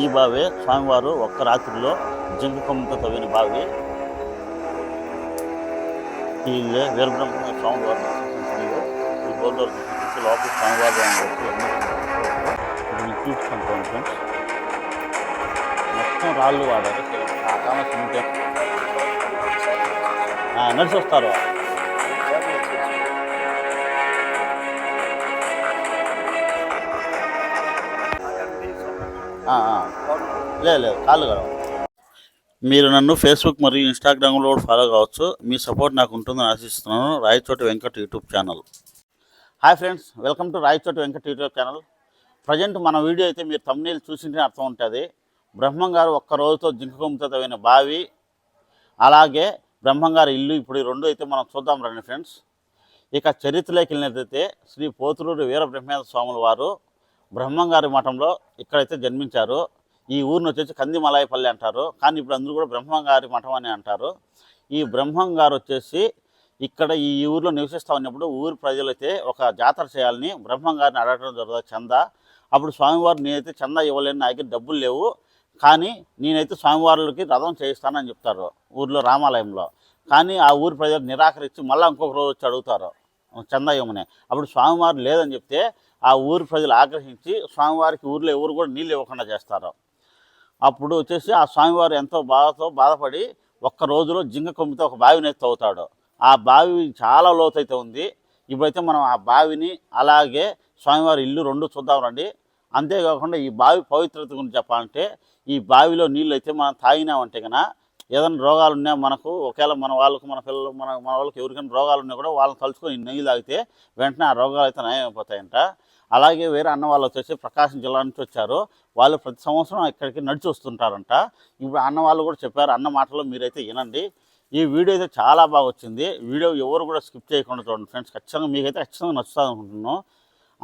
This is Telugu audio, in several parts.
ఈ బావే స్వామివారు ఒక్క రాత్రిలో జింక కొమ్మతో తవ్విన బావి. వీళ్ళే వీరబ్రహ్మ స్వామివారు ఈ బోర్డు లోపల స్వామివారు అని చూసుకుంటాం ఫ్రెండ్స్. మొత్తం రాళ్ళు వాడారు. ఆ కామ నడిచి వస్తారు లేదు లేదు కాళ్ళు కదా మీరు నన్ను ఫేస్బుక్ మరియు ఇన్స్టాగ్రామ్లో కూడా ఫాలో కావచ్చు. మీ సపోర్ట్ నాకు ఉంటుందని ఆశిస్తున్నాను. Rayachoti Venkat YouTube channel. Hi friends welcome to Rayachoti Venkat YouTube channel. Present మన వీడియో అయితే మీరు తమ్నేల్ చూసింటే అర్థం ఉంటుంది. బ్రహ్మం గారు ఒక్క రోజుతో జింక తవ్విన బావి. అలాగే బ్రహ్మం గారి ఇల్లు ఇప్పుడు ఈ రెండు అయితే మనం చూద్దాం రండి ఫ్రెండ్స్. ఇక చరిత్రలోకి వెళ్ళినట్లయితే శ్రీ పోతులూరు వీరబ్రహ్మేంద్ర స్వాముల వారు బ్రహ్మంగారి మఠంలో ఇక్కడైతే జన్మించారు. ఈ ఊరిని వచ్చేసి కందిమలాయపల్లి అంటారు. కానీ ఇప్పుడు అందరూ కూడా బ్రహ్మంగారి మఠం అని అంటారు. ఈ బ్రహ్మంగారు వచ్చేసి ఇక్కడ ఈ ఊరిలో నివసిస్తూ ఉన్నప్పుడు ఊరి ప్రజలైతే ఒక జాతర చేయాలని బ్రహ్మంగారిని అడగడం జరుగుతుంది. చందా. అప్పుడు స్వామివారు నేనైతే చందా ఇవ్వలేని నా డబ్బులు లేవు. కానీ నేనైతే స్వామివారులకి రథం చేయిస్తానని చెప్తారు ఊర్లో రామాలయంలో. కానీ ఆ ఊరి ప్రజలు నిరాకరించి మళ్ళీ ఇంకొక రోజు వచ్చి అడుగుతారు చందా ఇవ్వమని. అప్పుడు స్వామివారు లేదని చెప్తే ఆ ఊరి ప్రజలు ఆగ్రహించి స్వామివారికి ఊర్లో ఎవరు కూడా నీళ్ళు ఇవ్వకుండా చేస్తారు. అప్పుడు వచ్చేసి ఆ స్వామివారు ఎంతో బాధతో బాధపడి ఒక్క రోజులో జింగ కొమ్మితో ఒక బావిని అయితే అవుతాడు. ఆ బావి చాలా లోతైతే ఉంది. ఇప్పుడైతే మనం ఆ బావిని అలాగే స్వామివారి ఇల్లు రెండు చూద్దాం రండి. అంతేకాకుండా ఈ బావి పవిత్రత గురించి చెప్పాలంటే ఈ బావిలో నీళ్ళు అయితే మనం తాగినామంటే కన్నా ఏదైనా రోగాలు ఉన్నా మనకు ఒకవేళ మన వాళ్ళకు మన పిల్లలు మన మన వాళ్ళకి ఎవరికైనా రోగాలు ఉన్నా కూడా వాళ్ళని తలుచుకొని నీళ్ళు నెయ్యి తాగితే వెంటనే ఆ రోగాలు అయితే నయమైపోతాయంట. అలాగే వేరే అన్న వాళ్ళు వచ్చేసి ప్రకాశం జిల్లా నుంచి వచ్చారు. వాళ్ళు ప్రతి సంవత్సరం ఇక్కడికి నడిచి వస్తుంటారంట. ఇప్పుడు అన్న వాళ్ళు కూడా చెప్పారు అన్న మాటలో మీరైతే వినండి. ఈ వీడియో అయితే చాలా బాగా వచ్చింది. వీడియో ఎవరు కూడా స్కిప్ చేయకుండా చూడండి ఫ్రెండ్స్. ఖచ్చితంగా మీకైతే ఖచ్చితంగా నచ్చుతుంది అనుకుంటున్నాను.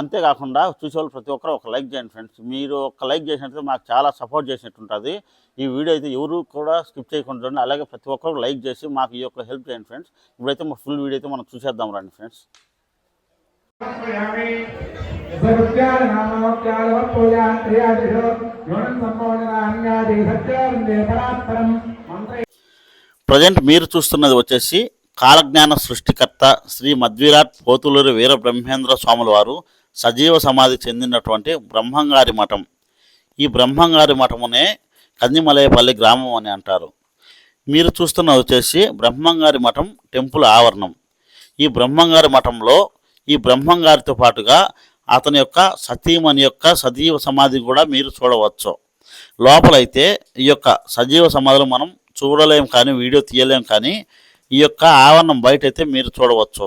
అంతేకాకుండా చూసేవాళ్ళు ప్రతి ఒక్కరు ఒక లైక్ చేయండి ఫ్రెండ్స్. మీరు ఒక లైక్ చేసినట్లయితే మాకు చాలా సపోర్ట్ చేసినట్టు ఉంటుంది ఈ వీడియో అయితే ఎవరు కూడా స్కిప్ చేయకుండా చూడండి. అలాగే ప్రతి ఒక్కరు లైక్ చేసి మాకు ఈ యొక్క హెల్ప్ చేయండి ఫ్రెండ్స్. ఇప్పుడైతే మా ఫుల్ వీడియో అయితే మనం చూసేద్దాం రండి ఫ్రెండ్స్. ప్రజెంట్ మీరు చూస్తున్నది వచ్చేసి కాలజ్ఞాన సృష్టికర్త శ్రీ మధ్విరాట్ పోతులూరి వీర బ్రహ్మేంద్ర స్వాముల వారు సజీవ సమాధి చెందినటువంటి బ్రహ్మంగారి మఠం. ఈ బ్రహ్మంగారి మఠమునే కందిమలయపల్లి గ్రామం అని అంటారు. మీరు చూస్తున్నది వచ్చేసి బ్రహ్మంగారి మఠం టెంపుల్ ఆవరణం. ఈ బ్రహ్మంగారి మఠంలో ఈ బ్రహ్మంగారితో పాటుగా అతని యొక్క సతీమణి యొక్క సజీవ సమాధి కూడా మీరు చూడవచ్చు. లోపలైతే ఈ యొక్క సజీవ సమాధులు మనం చూడలేం కానీ వీడియో తీయలేం కానీ ఈ యొక్క ఆవరణం బయట అయితే మీరు చూడవచ్చు.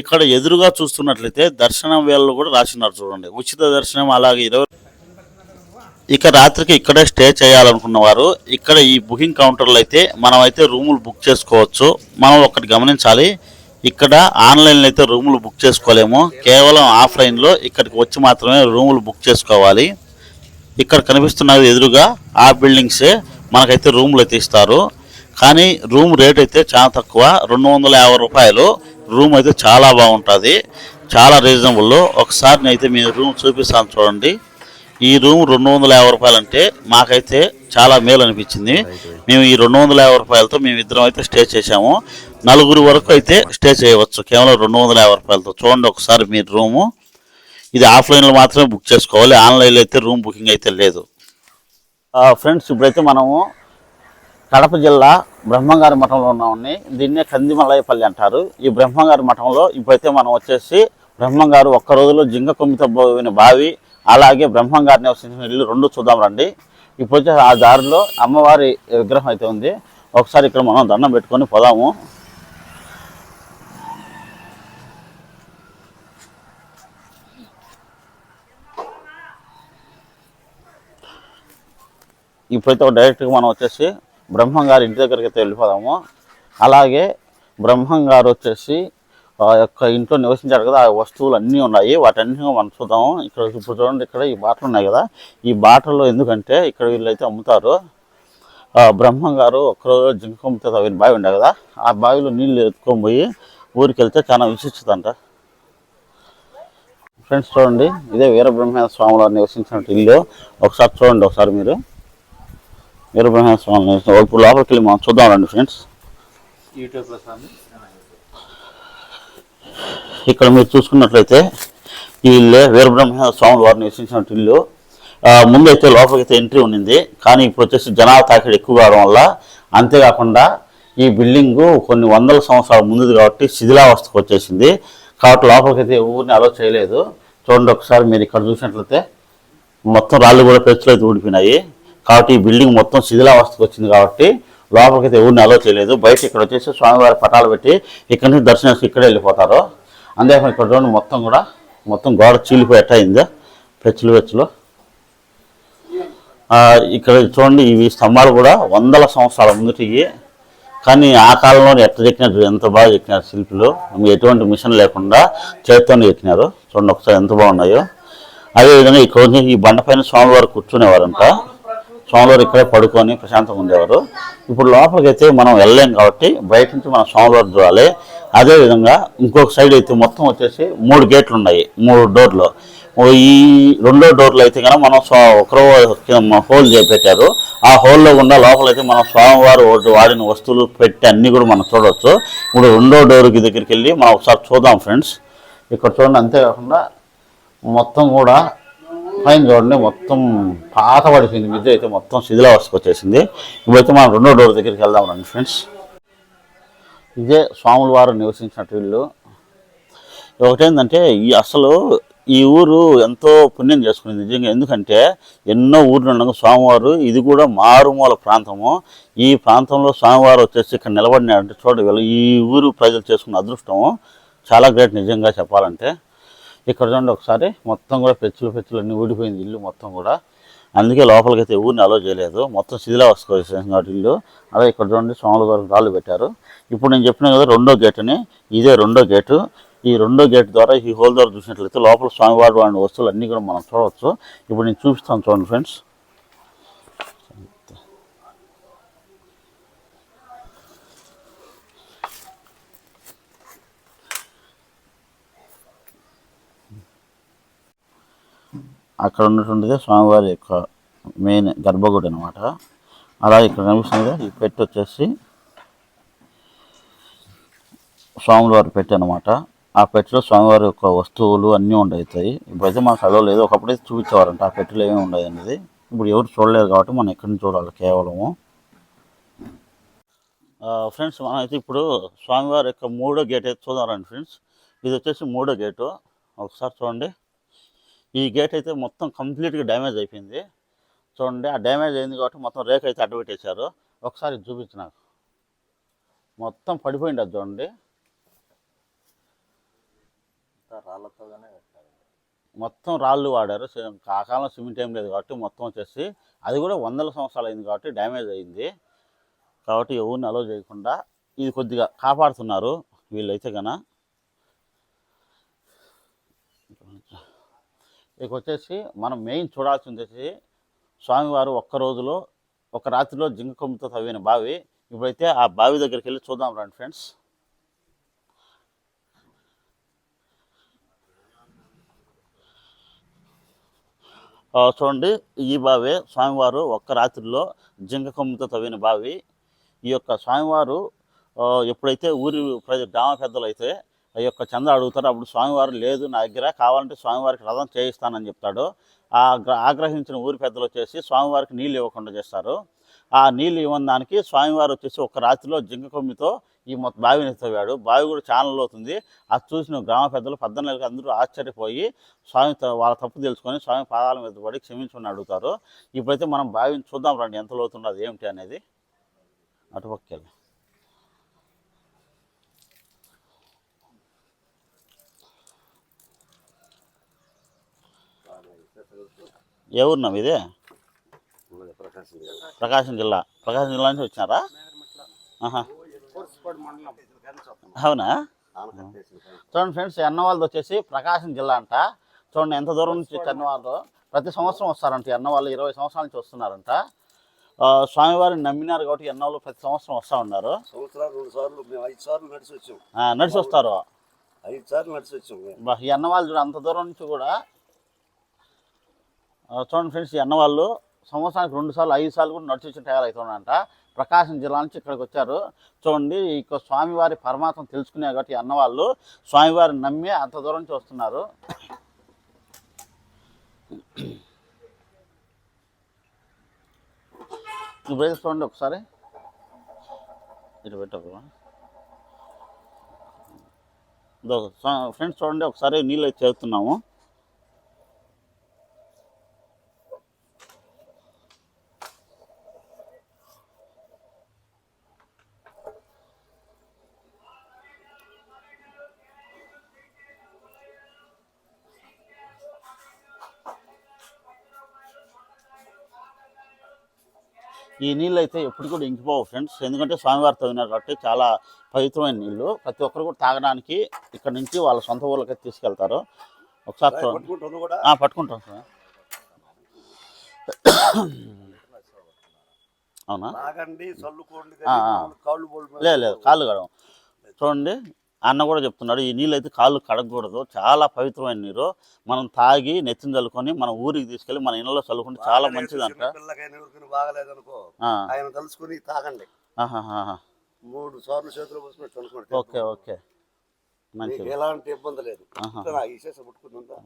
ఇక్కడ ఎదురుగా చూస్తున్నట్లయితే దర్శనం వేళలు కూడా రాసినారు చూడండి. ఉచిత దర్శనం అలాగే ఇరవై ఇక రాత్రికి ఇక్కడే స్టే చేయాలనుకున్న వారు ఇక్కడ ఈ బుకింగ్ కౌంటర్లో అయితే మనం అయితే రూములు బుక్ చేసుకోవచ్చు. మనం ఒకటి గమనించాలి. ఇక్కడ ఆన్లైన్లో అయితే రూములు బుక్ చేసుకోలేము. కేవలం ఆఫ్లైన్లో ఇక్కడికి వచ్చి మాత్రమే రూములు బుక్ చేసుకోవాలి. ఇక్కడ కనిపిస్తున్నది ఎదురుగా ఆ బిల్డింగ్సే మనకైతే రూములు అయితే ఇస్తారు. కానీ రూమ్ రేట్ అయితే చాలా తక్కువ. రెండు వందల యాభై రూపాయలు. రూమ్ అయితే చాలా బాగుంటుంది. చాలా రీజనబుల్. ఒకసారి అయితే మీ రూమ్ చూపిస్తాను చూడండి. ఈ రూమ్ రెండు వందల యాభై రూపాయలు అంటే మాకైతే చాలా మేలు అనిపించింది మేము ఈ రెండు వందల యాభై రూపాయలతో మేము ఇద్దరం అయితే స్టే చేసాము నలుగురు వరకు అయితే స్టే చేయవచ్చు. కేవలం రెండు వందల యాభై రూపాయలతో. చూడండి ఒకసారి మీ రూము. ఇది ఆఫ్లైన్లో మాత్రమే బుక్ చేసుకోవాలి. ఆన్లైన్లో అయితే రూమ్ బుకింగ్ అయితే లేదు. ఫ్రెండ్స్ ఇప్పుడైతే మనము కడప జిల్లా బ్రహ్మంగారి మఠంలో ఉన్నామని దీన్నే కందిమలయపల్లి అంటారు. ఈ బ్రహ్మంగారి మఠంలో ఇప్పుడైతే మనం వచ్చేసి బ్రహ్మంగారు ఒక్క రోజులో జింగ కొమ్మితో పోయిన బావి అలాగే బ్రహ్మంగారి నివసించిన ఇల్లు రెండు చూద్దాం రండి. ఇప్పుడు వచ్చేసి ఆ దారిలో అమ్మవారి విగ్రహం అయితే ఉంది. ఒకసారి ఇక్కడ మనం దండం పెట్టుకొని పోదాము. ఇప్పుడైతే డైరెక్ట్గా మనం వచ్చేసి బ్రహ్మంగారి ఇంటి దగ్గరికి అయితే వెళ్ళిపోదాము. అలాగే బ్రహ్మంగారు వచ్చేసి ఆ యొక్క ఇంట్లో నివసించారు కదా ఆ వస్తువులు అన్నీ ఉన్నాయి. వాటన్ని మనం చూద్దాము ఇక్కడ ఇప్పుడు చూడండి ఇక్కడ ఈ బాటలు ఉన్నాయి కదా. ఈ బాటల్లో ఎందుకంటే ఇక్కడ వీళ్ళైతే అమ్ముతారు. ఆ బ్రహ్మం గారు ఒక్కరోజు జింకొమ్మితే తవ్విన బావి ఉండే కదా ఆ బావిలో నీళ్ళు ఎత్తుకొని పోయి ఊరికి వెళ్తే చాలా విశిష్టదంట ఫ్రెండ్స్ చూడండి ఇదే వీరబ్రహ్మేంద్ర స్వాములు నివసించిన ఇల్లు. ఒకసారి చూడండి ఒకసారి మీరు. వీరబ్రహ్మేంద్ర స్వామి ఇప్పుడు లోపలికి వెళ్ళి మనం చూద్దాం రండి ఫ్రెండ్స్. యూట్యూబ్లో స్వామి ఇక్కడ మీరు చూసుకున్నట్లయితే ఈ ఇల్లే వీరబ్రహ్మ స్వాములు వారు నివసించిన ఇల్లు ముందైతే లోపలికైతే ఎంట్రీ ఉండింది. కానీ ఇప్పుడు వచ్చేసి జనాభా తాకిడి ఎక్కువ కావడం వల్ల అంతేకాకుండా ఈ బిల్డింగు కొన్ని వందల సంవత్సరాల ముందుది కాబట్టి శిథిలావస్థకు వచ్చేసింది. కాబట్టి లోపలికైతే ఊరిని అలో చేయలేదు. చూడండి ఒకసారి మీరు ఇక్కడ చూసినట్లయితే మొత్తం రాళ్ళు కూడా పెచ్చులు అయితే ఊడిపోయినాయి. కాబట్టి ఈ బిల్డింగ్ మొత్తం శిథిలావస్థకు వచ్చింది కాబట్టి లోపలికైతే ఎవరిని అలో చేయలేదు. బయట ఇక్కడ వచ్చేసి స్వామివారి పటాలు పెట్టి ఇక్కడ నుంచి దర్శనం ఇక్కడే వెళ్ళిపోతారు. అంతేకాకుండా ఇక్కడ చూడండి మొత్తం కూడా మొత్తం గోడ చీలిపోయి ఎట్ట అయిందో పెచ్చులు పెచ్చులు ఇక్కడ చూడండి ఇవి స్తంభాలు కూడా వందల సంవత్సరాల ముందుటివి కానీ ఆ కాలంలో ఎట్ట చెక్కినారు ఎంత బాగా చెక్కినారు శిల్పులు. ఎటువంటి మిషన్ లేకుండా చేతితోనే చెక్కినారు. చూడండి ఒకసారి ఎంత బాగున్నాయో. అదేవిధంగా ఇక్కడ వచ్చి ఈ బండపైన స్వామివారు కూర్చునేవారంట. స్వామివారు ఇక్కడే పడుకొని ప్రశాంతంగా ఉండేవారు. ఇప్పుడు లోపలికి అయితే మనం వెళ్ళలేం కాబట్టి బయట నుంచి మనం స్వామివారు చూడాలి. అదేవిధంగా ఇంకొక సైడ్ అయితే మొత్తం వచ్చేసి మూడు గేట్లు ఉన్నాయి. మూడు డోర్లు ఈ రెండో డోర్లు అయితే కనుక మనం ఒకరో హోల్ చేపెట్టారు. ఆ హోల్లో గుండా లోపలైతే మనం స్వామివారు వాడిన వస్తువులు పెట్టి అన్నీ కూడా మనం చూడవచ్చు ఇప్పుడు రెండో డోర్కి దగ్గరికి వెళ్ళి మనం ఒకసారి చూద్దాం ఫ్రెండ్స్ ఇక్కడ చూడండి అంతేకాకుండా మొత్తం కూడా పైన చూడండి మొత్తం పాత పడిపోయింది. మిద్దె అయితే మొత్తం శిథిలావస్థకు వచ్చేసింది. ఇప్పుడైతే మనం రెండో డోర్ దగ్గరికి వెళ్దాం రండి ఫ్రెండ్స్. ఇదే స్వాముల వారు నివసించినట్టు వీళ్ళు ఒకటేంటంటే ఈ అసలు ఈ ఊరు ఎంతో పుణ్యం చేసుకునేది నిజంగా. ఎందుకంటే ఎన్నో ఊర్లు ఉండగా స్వామివారు ఇది కూడా మారుమూల ప్రాంతము. ఈ ప్రాంతంలో స్వామివారు వచ్చేసి ఇక్కడ నిలబడినాడంటే చూడ వీళ్ళు ఈ ఊరు ప్రజలు చేసుకున్న అదృష్టము. చాలా గ్రేట్ నిజంగా చెప్పాలంటే. ఇక్కడ చూడండి ఒకసారి మొత్తం కూడా పెచ్చులు పెచ్చులు అన్నీ ఊడిపోయింది ఇల్లు మొత్తం కూడా. అందుకే లోపలికి అయితే ఊరిని అలో చేయలేదు. మొత్తం శిథిలావస్థ కాబట్టి ఇల్లు. అదే ఇక్కడ చూడండి స్వాముల గారు రాళ్ళు పెట్టారు. ఇప్పుడు నేను చెప్పిన కదా రెండో గేట్ అని ఇదే రెండో గేటు. ఈ రెండో గేట్ ద్వారా ఈ హోల్ ద్వారా చూసినట్లయితే లోపల స్వామివారి వాడిన వస్తువులు అన్నీ కూడా మనం చూడవచ్చు. ఇప్పుడు నేను చూపిస్తాను చూడండి ఫ్రెండ్స్. అక్కడ ఉన్నటువంటిదే స్వామివారి యొక్క మెయిన్ గర్భగుడి అనమాట అలా ఇక్కడ కనిపిస్తుంది ఈ పెట్టు వచ్చేసి స్వామివారి పెట్టు అనమాట ఆ పెట్టెలో స్వామివారి యొక్క వస్తువులు అన్నీ ఉండవుతాయి ఇప్పుడైతే మనకు చదవ లేదు ఒకప్పుడైతే చూపించేవారంట ఆ పెట్టెలో ఏమేమి ఉండదు అనేది ఇప్పుడు ఎవరు చూడలేరు కాబట్టి మనం ఎక్కడి నుంచి చూడాలి కేవలము. ఫ్రెండ్స్ మనం అయితే ఇప్పుడు స్వామివారి యొక్క మూడో గేట్ అయితే చూద్దాం ఫ్రెండ్స్. ఇది వచ్చేసి మూడో గేటు. ఒకసారి చూడండి. ఈ గేట్ అయితే మొత్తం కంప్లీట్గా డ్యామేజ్ అయిపోయింది. చూడండి ఆ డ్యామేజ్ అయింది కాబట్టి మొత్తం రేక్ అయితే అడ్డుపెట్టేశారు. ఒకసారి చూపించు నాకు. మొత్తం పడిపోయింది అది చూడండి. రాళ్ళతోనే మొత్తం రాళ్ళు వాడారు. ఆ కాలంలో సిమెంట్ ఏం లేదు కాబట్టి మొత్తం వచ్చేసి అది కూడా వందల సంవత్సరాలు అయింది కాబట్టి డ్యామేజ్ అయింది. కాబట్టి ఎవరిని అలో చేయకుండా ఇది కొద్దిగా కాపాడుతున్నారు వీళ్ళైతే కన ఇక వచ్చేసి మనం మెయిన్ చూడాల్సింది వచ్చేసి స్వామివారు ఒక్క రోజులో ఒక రాత్రిలో జింక కొమ్ముతో తవ్విన బావి. ఇప్పుడైతే ఆ బావి దగ్గరికి వెళ్ళి చూద్దాం రండి ఫ్రెండ్స్. చూడండి ఈ బావి స్వామివారు ఒక్క రాత్రిలో జింక కొమ్ముతో తవ్విన బావి. ఈ యొక్క స్వామివారు ఎప్పుడైతే ఊరి ప్రజ గ్రామ పెద్దలు అయితే యొక్క చంద్ర అడుగుతారు అప్పుడు స్వామివారు లేదు నా దగ్గర కావాలంటే స్వామివారికి రథం చేయిస్తానని చెప్తాడు. ఆ గ్ర- ఆగ్రహించిన ఊరి పెద్దలు వచ్చేసి స్వామివారికి నీళ్ళు ఇవ్వకుండా చేస్తారు. ఆ నీళ్ళు ఇవ్వడానికి స్వామివారు వచ్చేసి ఒక రాత్రిలో జింక కొమ్మితో ఈ మొత్తం బావిని తవ్వాడు. బావి కూడా ఛానల్ అవుతుంది అది చూసిన గ్రామ పెద్దలు పద్దెనిమిది అందరూ ఆశ్చర్యపోయి స్వామి త- వాళ్ళ తప్పు తెలుసుకొని స్వామి పాదాల మీద పడి క్షమించుకుని అడుగుతారు. ఇప్పుడైతే మనం బావిని చూద్దాం రండి ఎంత లోతుందో ఏమిటి అనేది. అటుపక్కెళ్ళి ఏ ఇదే? ఉన్నది ప్రకాశం జిల్లా. ప్రకాశం జిల్లా. ప్రకాశం జిల్లా నుంచి వచ్చినారా? అవునా? చూడండి ఫ్రెండ్స్ ఎన్నవాళ్ళది వచ్చేసి ప్రకాశం జిల్లా అంట. చూడండి ఎంత దూరం నుంచి ఎన్నవాళ్ళు ప్రతి సంవత్సరం వస్తారంట ఎన్నవాళ్ళు ఇరవై సంవత్సరాల నుంచి వస్తున్నారంట. స్వామివారిని నమ్మినారు కాబట్టి ఎన్నవాళ్ళు ప్రతి సంవత్సరం వస్తూ ఉన్నారు. నడిచి వస్తారు ఐదు సార్లు నడిచి వచ్చాం అన్నవాళ్ళు చూడు అంత దూరం నుంచి కూడా చూడండి ఫ్రెండ్స్ ఈ అన్నవాళ్ళు సంవత్సరానికి రెండు సార్లు ఐదు సార్లు కూడా నడిచి వచ్చి తయారవుతున్నారంట ప్రకాశం జిల్లా నుంచి ఇక్కడికి వచ్చారు. చూడండి ఇక స్వామివారి పరమాత్మ తెలుసుకునే కాబట్టి ఈ అన్నవాళ్ళు స్వామివారిని నమ్మి అంత దూరం నుంచి వస్తున్నారు. ఇప్పుడైతే చూడండి ఒకసారి. ఇటు పెట్టకు ఫ్రెండ్స్ చూడండి ఒకసారి నీళ్ళు అయితే చేస్తున్నాము ఈ నీళ్ళు అయితే ఎప్పుడు కూడా ఇంకిపోవు ఫ్రెండ్స్. ఎందుకంటే స్వామివారితో విన్నారు కాబట్టి చాలా పవిత్రమైన నీళ్ళు. ప్రతి ఒక్కరు కూడా తాగడానికి ఇక్కడ నుంచి వాళ్ళ సొంత ఊళ్ళకి తీసుకెళ్తారు. ఒకసారి పట్టుకుంటాం సార్. అవునా? లేదు లేదు కాళ్ళు కడగం చూడండి. అన్న కూడా చెప్తున్నాడు ఈ నీళ్ళు అయితే కాళ్ళు కడగకూడదు చాలా పవిత్రమైన నీరు మనం తాగి నెత్తిన చల్లుకొని మన ఊరికి తీసుకెళ్ళి మన ఇళ్ళలో చల్లుకుంటే చాలా బాగలేదనుకో ఆ, ఆయన తలుసుకుని తాగండి. మూడు సార్లు చేతిలో పోసుకుని ఓకే ఓకే. మంచిది. ఎలాంటి ఇబ్బంది లేదు. ఆహా. ఇక్కడ ఈ శేష పుట్టుకుందా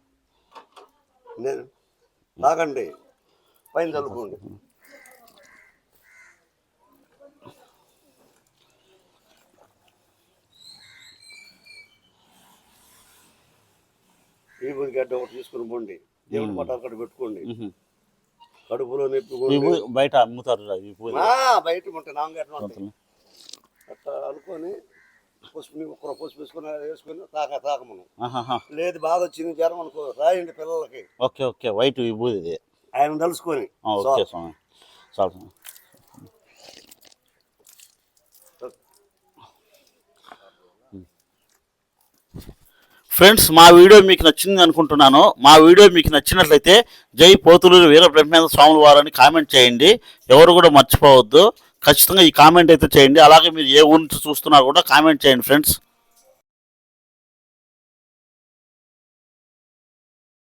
నేను తాగండి. పైన చల్లుకోండి. ఈ బుద్ధి గడ్డ ఒకటి తీసుకుని పోండి. దేవుడి పట్ట అక్కడ పెట్టుకోండి. కడుపులో ఈ నెప్పుకోండి పూ- బయట అమ్ముతారు బయట ఉంటాయి ఉంటాయి అట్లా అనుకొని పసుపుని ఒక్కరు పసుపు వేసుకొని వేసుకొని తాక తాకమను. ఆహాహా. లేదు బాధ వచ్చింది జ్వరం అనుకో రాయండి పిల్లలకి. Okay okay. వైట్ విభూది ఆయన తలుసుకొని ఓకే స్వామి. ఫ్రెండ్స్ మా వీడియో మీకు నచ్చింది అనుకుంటున్నాను. మా వీడియో మీకు నచ్చినట్లయితే జై పోతులూరు వీర బ్రహ్మేంద్ర స్వాముల వారని కామెంట్ చేయండి. ఎవరు కూడా మర్చిపోవద్దు. ఖచ్చితంగా ఈ కామెంట్ అయితే చేయండి. అలాగే మీరు ఏ ఊరి నుంచి చూస్తున్నా కూడా కామెంట్ చేయండి ఫ్రెండ్స్.